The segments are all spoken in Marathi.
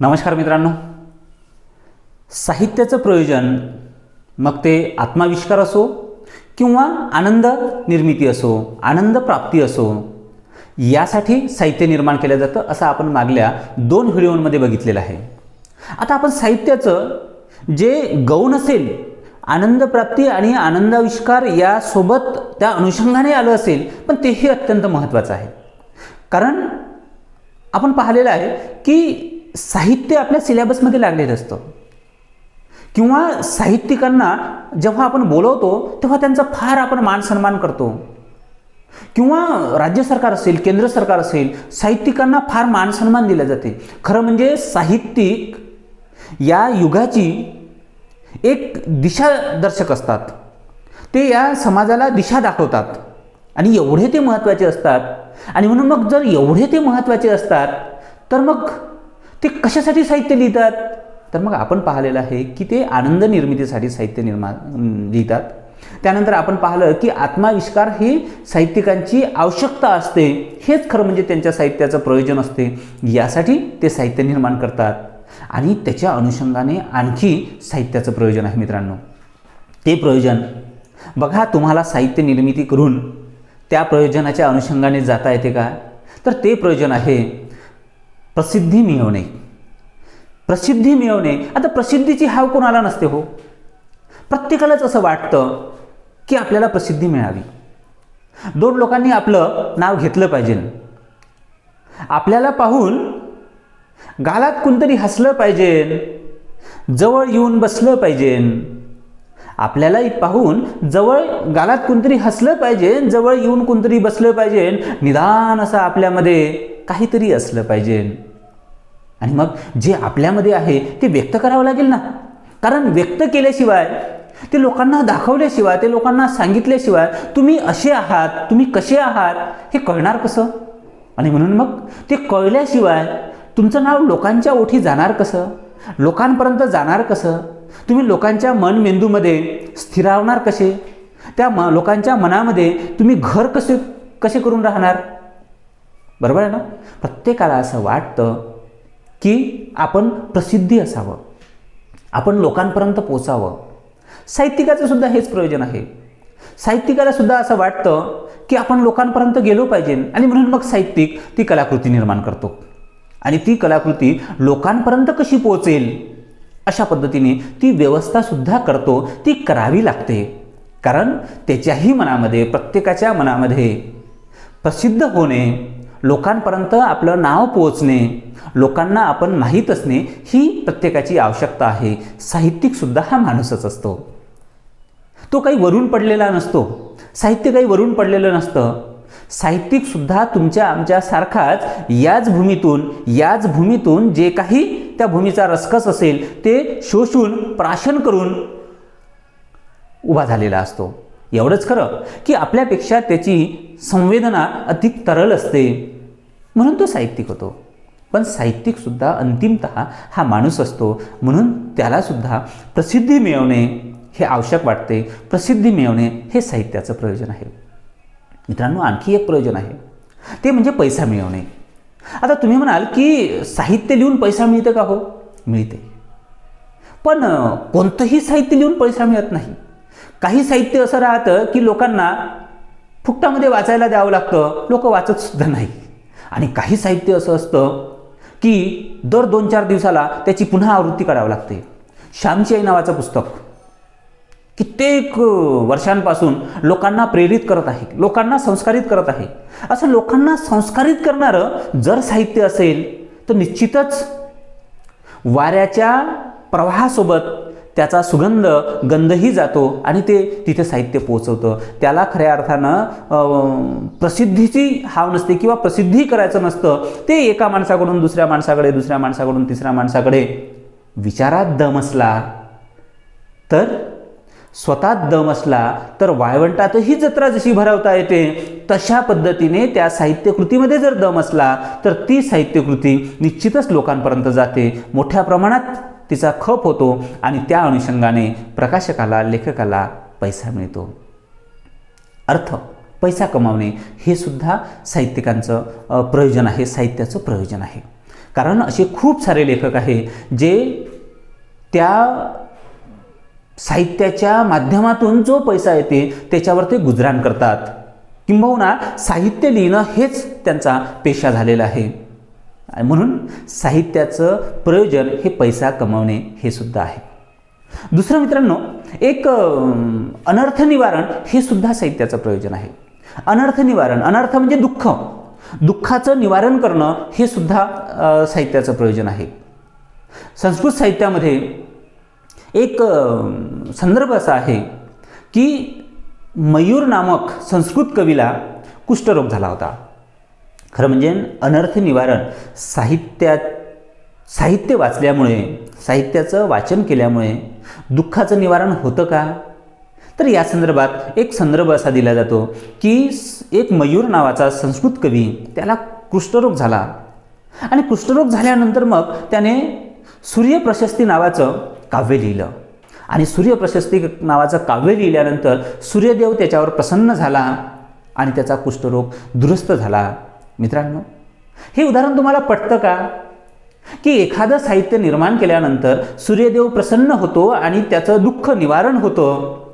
नमस्कार मित्रांनो. साहित्याचं प्रयोजन मग ते आत्माविष्कार असो किंवा आनंद निर्मिती असो आनंद प्राप्ती असो यासाठी साहित्य निर्माण केलं जातं असं आपण मागल्या दोन व्हिडिओमध्ये बघितलेलं आहे. आता आपण साहित्याचं जे गौण असेल आनंदप्राप्ती आणि आनंदाविष्कार यासोबत त्या अनुषंगाने आलं असेल पण तेही अत्यंत महत्त्वाचं आहे. कारण आपण पाहिलेलं आहे की साहित्य आपल्या सिलेबसमध्ये लागलेलं असतं. किंवा साहित्यिकांना जेव्हा आपण बोलवतो तेव्हा त्यांचा फार आपण मान सन्मान करतो. किंवा राज्य सरकार असेल केंद्र सरकार असेल साहित्यिकांना फार मान सन्मान दिला जाते. खरं म्हणजे साहित्यिक या युगाची एक दिशादर्शक असतात. ते या समाजाला दिशा दाखवतात. आणि एवढे ते महत्त्वाचे असतात. आणि म्हणून मग जर एवढे ते महत्त्वाचे असतात तर मग ते कशासाठी साहित्य लिहितात? तर मग आपण पाहिलेलं आहे की ते आनंद निर्मितीसाठी साहित्य निर्माण लिहितात. त्यानंतर आपण पाहिलं की आत्माविष्कार ही साहित्यिकांची आवश्यकता असते. हेच खरं म्हणजे त्यांच्या साहित्याचं प्रयोजन असते. यासाठी ते साहित्य निर्माण करतात. आणि त्याच्या अनुषंगाने आणखी साहित्याचं प्रयोजन आहे मित्रांनो. ते प्रयोजन बघा तुम्हाला साहित्य निर्मिती करून त्या प्रयोजनाच्या अनुषंगाने जाता येते का? तर ते प्रयोजन आहे प्रसिद्धी मिळवणे. प्रसिद्धी मिळवणे. आता प्रसिद्धीची हाव कोणाला नसते हो? प्रत्येकालाच असं वाटतं की आपल्याला प्रसिद्धी मिळावी. दोन लोकांनी आपलं नाव घेतलं पाहिजे. आपल्याला पाहून गालात कोणतरी हसलं पाहिजे. जवळ येऊन बसलं पाहिजे. आपल्यालाही पाहून जवळ गालात कोणतरी हसलं पाहिजे. जवळ येऊन कोणतरी बसलं पाहिजे. निदान असं आपल्यामध्ये काहीतरी असलं पाहिजे. आणि मग जे आपल्यामध्ये आहे ते व्यक्त करावं लागेल ना. कारण व्यक्त केल्याशिवाय ते लोकांना दाखवल्याशिवाय ते लोकांना सांगितल्याशिवाय तुम्ही असे आहात तुम्ही कसे आहात हे कळणार कसं? आणि म्हणून मग ते कळल्याशिवाय तुमचं नाव लोकांच्या ओठी जाणार कसं? लोकांपर्यंत जाणार कसं? तुम्ही लोकांच्या मन मेंदूमध्ये स्थिरावणार कसे? त्या म लोकांच्या मनामध्ये तुम्ही घर कसे कसे करून राहणार? बरोबर आहे ना? प्रत्येकाला असं वाटतं की आपण प्रसिद्धी असावं. आपण लोकांपर्यंत पोचावं साहित्यिकाचं सुद्धा हेच प्रयोजन आहे. साहित्यिकाला सुद्धा असं वाटतं की आपण लोकांपर्यंत गेलो पाहिजे आणि म्हणून मग साहित्यिक ती कलाकृती निर्माण करतो. आणि ती कलाकृती लोकांपर्यंत कशी पोहोचेल अशा पद्धतीने ती व्यवस्थासुद्धा करतो ती करावी लागते. कारण त्याच्याही मनामध्ये प्रत्येकाच्या मनामध्ये प्रसिद्ध होणे लोकांपर्यंत आपलं नाव पोहोचणे लोकांना आपण माहीत असणे ही प्रत्येकाची आवश्यकता आहे. साहित्यिकसुद्धा हा माणूसच असतो. तो काही वरून पडलेला नसतो. साहित्य काही वरून पडलेलं नसतं. साहित्यिकसुद्धा तुमच्या आमच्यासारखाच याच भूमीतून याच भूमीतून जे काही त्या भूमीचा रसकस असेल ते शोषून प्राशन करून उभा झालेला असतो. एवढंच खरं की आपल्यापेक्षा त्याची संवेदना अधिक तरल असते. म्हणून तो साहित्यिक होतो. पण साहित्यिकसुद्धा अंतिमत हा माणूस असतो. म्हणून त्यालासुद्धा प्रसिद्धी मिळवणे हे आवश्यक वाटते. प्रसिद्धी मिळवणे हे साहित्याचं प्रयोजन आहे. मित्रांनो आणखी एक प्रयोजन आहे. ते म्हणजे पैसा मिळवणे. आता तुम्ही म्हणाल की साहित्य लिहून पैसा मिळते का हो? मिळते. पण कोणतंही साहित्य लिहून पैसा मिळत नाही. काही साहित्य असं राहतं की लोकांना फुकटामध्ये वाचायला द्यावं लागतं. लोक वाचत सुद्धा नाही. आणि काही साहित्य असं असतं की दर दोन चार दिवसाला त्याची पुन्हा आवृत्ती करावी लागते. श्यामची आई नावाचं पुस्तक. कित्येक वर्षांपासून लोकांना प्रेरित करत आहे. लोकांना संस्कारित करत आहे. असं लोकांना संस्कारित करणारं जर साहित्य असेल तर निश्चितच वाऱ्याच्या प्रवाहासोबत त्याचा सुगंध गंधही जातो आणि ते तिथे साहित्य पोचवतं त्याला खऱ्या अर्थानं प्रसिद्धीची हाव नसते किंवा प्रसिद्धी करायचं नसतं ते एका माणसाकडून दुसऱ्या माणसाकडे दुसऱ्या माणसाकडून तिसऱ्या माणसाकडे विचारात दम असला तर स्वतः दम असला तर वाळवंटातही जत्रा जशी भरवता येते तशा पद्धतीने त्या साहित्यकृतीमध्ये जर दम असला तर ती साहित्यकृती निश्चितच लोकांपर्यंत जाते. मोठ्या प्रमाणात तिचा खप होतो आणि त्या अनुषंगाने प्रकाशकाला लेखकाला पैसा मिळतो. अर्थ पैसा कमावणे हे सुद्धा साहित्यिकांचं प्रयोजन आहे साहित्याचं प्रयोजन आहे. कारण असे खूप सारे लेखक आहे जे त्या साहित्याच्या माध्यमातून जो पैसा येते त्याच्यावर ते गुजराण करतात. किंबहुना साहित्य लिहिणं हेच त्यांचा पेशा झालेला आहे. आणि म्हणून साहित्याचं प्रयोजन हे पैसा कमावणे हे सुद्धा आहे. दुसरं मित्रांनो एक अनर्थ निवारण हे सुद्धा साहित्याचं प्रयोजन आहे. अनर्थ निवारण अनर्थ म्हणजे दुःख. दुःखाचं निवारण करणं हे सुद्धा साहित्याचं प्रयोजन आहे. संस्कृत साहित्यामध्ये एक संदर्भ असा आहे की मयूर नामक संस्कृत कवीला कुष्ठरोग झाला होता. खरं म्हणजे अनर्थ निवारण साहित्यात साहित्य वाचल्यामुळे साहित्याचं वाचन केल्यामुळे दुःखाचं निवारण होतं का? तर या संदर्भात एक संदर्भ असा दिला जातो की एक मयूर नावाचा संस्कृत कवी त्याला कुष्ठरोग झाला. आणि कुष्ठरोग झाल्यानंतर मग त्याने सूर्यप्रशस्ती नावाचं काव्य लिहिलं. आणि सूर्यप्रशस्ती नावाचं काव्य लिहिल्यानंतर सूर्यदेव त्याच्यावर प्रसन्न झाला आणि त्याचा कुष्ठरोग दुरुस्त झाला. मित्रांनो हे उदाहरण तुम्हाला पटतं का? की एखादं साहित्य निर्माण केल्यानंतर सूर्यदेव प्रसन्न होतो आणि त्याचं दुःख निवारण होतं?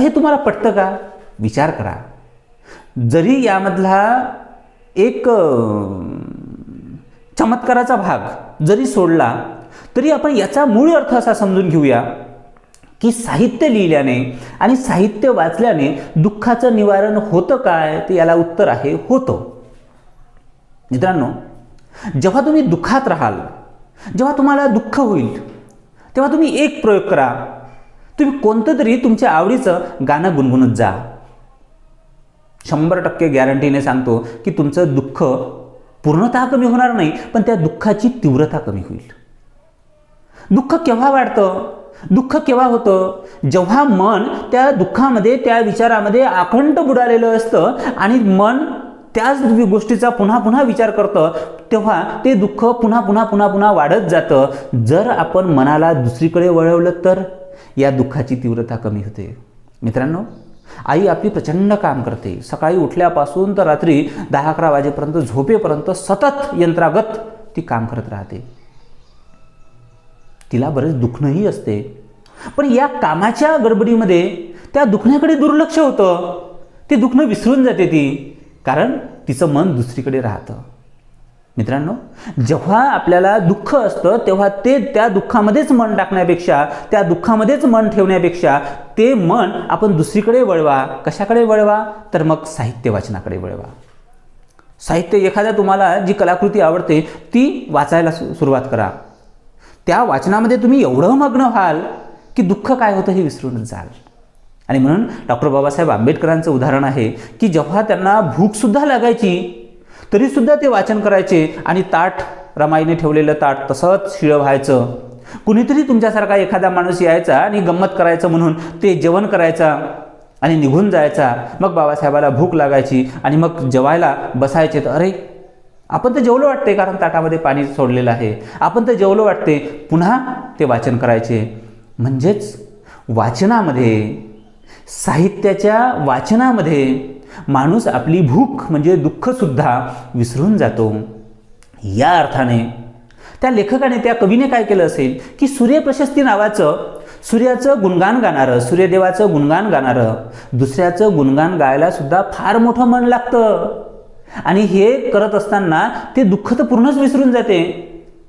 हे तुम्हाला पटतं का? विचार करा. जरी यामधला एक चमत्काराचा भाग जरी सोडला तरी आपण याचा मूळ अर्थ असा समजून घेऊया की साहित्य लिहिल्याने आणि साहित्य वाचल्याने दुःखाचं निवारण होतं काय? तर याला उत्तर आहे होतं. मित्रांनो जेव्हा तुम्ही दुःखात राहाल जेव्हा तुम्हाला दुःख होईल तेव्हा तुम्ही एक प्रयोग करा. तुम्ही कोणतं तरी तुमच्या आवडीचं गाणं गुणगुणत जा. शंभर टक्के गॅरंटीने सांगतो की तुमचं दुःख पूर्णतः कमी होणार नाही पण त्या दुःखाची तीव्रता कमी होईल. दुःख केव्हा वाढतं? दुःख केव्हा होतं? जेव्हा मन त्या दुःखामध्ये त्या विचारामध्ये आखंड बुडालेलं असतं आणि मन त्याच गोष्टीचा पुन्हा पुन्हा विचार करतं तेव्हा ते दुःख पुन्हा पुन्हा पुन्हा पुन्हा वाढत जातं. जर आपण मनाला दुसरीकडे वळवलं तर या दुःखाची तीव्रता कमी होते. मित्रांनो आई आपली प्रचंड काम करते. सकाळी उठल्यापासून तर रात्री दहा अकरा वाजेपर्यंत झोपेपर्यंत सतत यंत्रागत ती काम करत राहते. तिला बरेच दुखणंही असते. पण या कामाच्या गडबडीमध्ये त्या दुखण्याकडे दुर्लक्ष होतं. ते दुखणं विसरून जाते ती. कारण तिचं मन दुसरीकडे राहतं. मित्रांनो जेव्हा आपल्याला दुःख असतं तेव्हा ते त्या दुःखामध्येच मन टाकण्यापेक्षा त्या दुःखामध्येच मन ठेवण्यापेक्षा ते मन आपण दुसरीकडे वळवा. कशाकडे वळवा? तर मग साहित्य वाचनाकडे वळवा. साहित्य एखाद्या तुम्हाला जी कलाकृती आवडते ती वाचायला सु सुरुवात करा. त्या वाचनामध्ये तुम्ही एवढं मग्न व्हाल की दुःख काय होतं हे विसरूनच जाल. आणि म्हणून डॉक्टर बाबासाहेब आंबेडकरांचं उदाहरण आहे की जेव्हा त्यांना भूकसुद्धा लागायची तरीसुद्धा ते वाचन करायचे आणि ताट रमाईने ठेवलेलं ताट तसंच शिळं व्हायचं. कुणीतरी तुमच्यासारखा एखादा माणूस यायचा आणि गंमत करायचं म्हणून ते जेवण करायचा आणि निघून जायचा. मग बाबासाहेबाला भूक लागायची आणि मग जेवायला बसायचे. तर अरे आपण तर जेवलो वाटते कारण ताटामध्ये पाणी सोडलेलं आहे. आपण तर जेवलो वाटते. पुन्हा ते वाचन करायचे. म्हणजेच वाचनामध्ये साहित्याच्या वाचनामध्ये माणूस आपली भूक म्हणजे दुःखसुद्धा विसरून जातो. या अर्थाने त्या लेखकाने त्या कवीने काय केलं असेल की सूर्यप्रशस्ती नावाचं सूर्याचं गुणगान गाणारं सूर्यदेवाचं गुणगान गाणारं दुसऱ्याचं गुणगान गायला सुद्धा फार मोठं मन लागतं. आणि हे करत असताना ते दुःख तर पूर्णच विसरून जाते.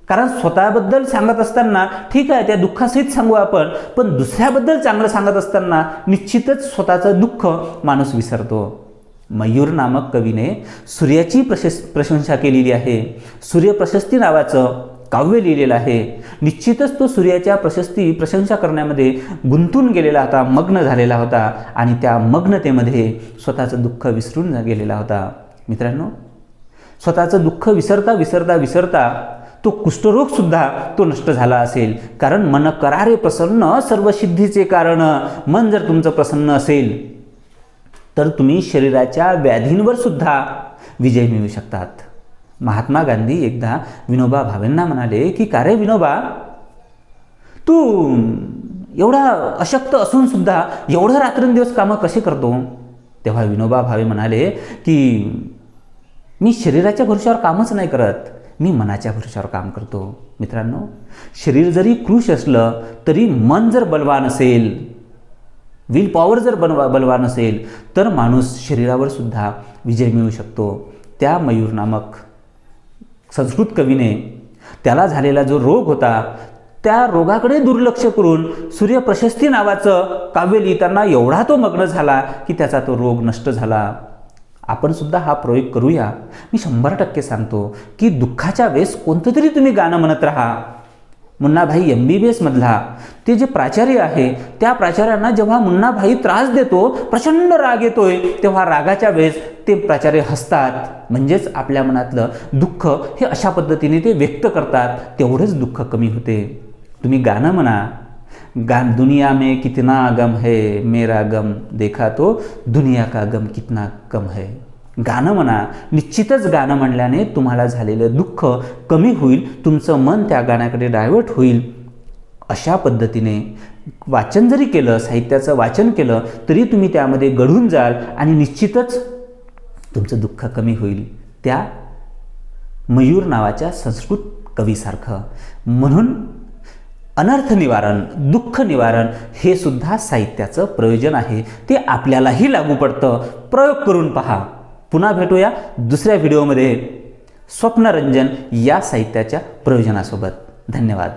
कारण स्वतःबद्दल सांगत असताना ठीक आहे त्या दुःखासहित सांगू आपण पण दुसऱ्याबद्दल चांगलं सांगत असताना निश्चितच स्वतःचं दुःख माणूस विसरतो. मयूर नामक कवीने सूर्याची प्रशस् प्रशंसा केलेली आहे. सूर्यप्रशस्ती नावाचं काव्य लिहिलेलं आहे. निश्चितच तो सूर्याच्या प्रशस्ती प्रशंसा करण्यामध्ये गुंतून गेलेला होता मग्न झालेला होता आणि त्या मग्नतेमध्ये स्वतःचं दुःख विसरून गेलेला होता. मित्रांनो स्वतःचं दुःख विसरता विसरता विसरता तो कुष्ठरोगसुद्धा तो नष्ट झाला असेल. कारण मन करारे प्रसन्न सर्व सिद्धीचे कारण. मन जर तुमचं प्रसन्न असेल तर तुम्ही शरीराच्या व्याधींवर सुद्धा विजय मिळवू शकतात. महात्मा गांधी एकदा विनोबा भावेंना म्हणाले की का रे विनोबा? तू एवढा अशक्त असून सुद्धा एवढं रात्रंदिवस कामं कसे करतो? तेव्हा विनोबा भावे म्हणाले की मी शरीराच्या भरोशावर कामच नाही करत. मी मनाच्या भरोशावर काम करतो. मित्रांनो शरीर जरी कृश असलं तरी मन जर बलवान असेल विल पॉवर जर बनवा बलवान असेल तर माणूस शरीरावर सुद्धा विजय मिळू शकतो. त्या मयूर नामक संस्कृत कवीने त्याला झालेला जो रोग होता त्या रोगाकडे दुर्लक्ष करून सूर्यप्रशस्ती नावाचं काव्य लिहिताना एवढा तो मग्न झाला की त्याचा तो रोग नष्ट झाला. आपण सुद्धा हा प्रयोग करूया. मी शंभर टक्के सांगतो की दुःखाच्या वेळेस कोणतं तरी तुम्ही गाणं म्हणत राहा. मुन्नाभाई एम बी बी एसमधला ते जे प्राचार्य आहे त्या प्राचार्यांना जेव्हा मुन्नाभाई त्रास देतो प्रचंड राग येतोय तेव्हा रागाच्या वेळेस ते प्राचार्य हसतात. म्हणजेच आपल्या मनातलं दुःख हे अशा पद्धतीने ते व्यक्त करतात. तेवढंच दुःख कमी होते. तुम्ही गाणं म्हणा गा दुनिया में कितना गम है मेरा गम देखा तो दुनिया का गम कितना कम है। गाणं म्हणा निश्चितच गाणं म्हणल्याने तुम्हाला झालेलं दुःख कमी होईल तुमचं मन त्या गाण्याकडे डायव्हर्ट होईल. अशा पद्धतीने वाचन जरी केलं साहित्याचं वाचन केलं तरी तुम्ही त्यामध्ये गढून जाल आणि निश्चितच तुमचं दुःख कमी होईल. त्या मयूर नावाच्या संस्कृत कवीसारखं. म्हणून अनर्थ निवारण दुःख निवारण हे सुद्धा साहित्याचं प्रयोजन आहे. ते आपल्यालाही लागू पडतं. प्रयोग करून पहा. पुन्हा भेटूया दुसऱ्या व्हिडिओमध्ये. स्वप्नरंजन या साहित्याच्या प्रयोजनासोबत. धन्यवाद.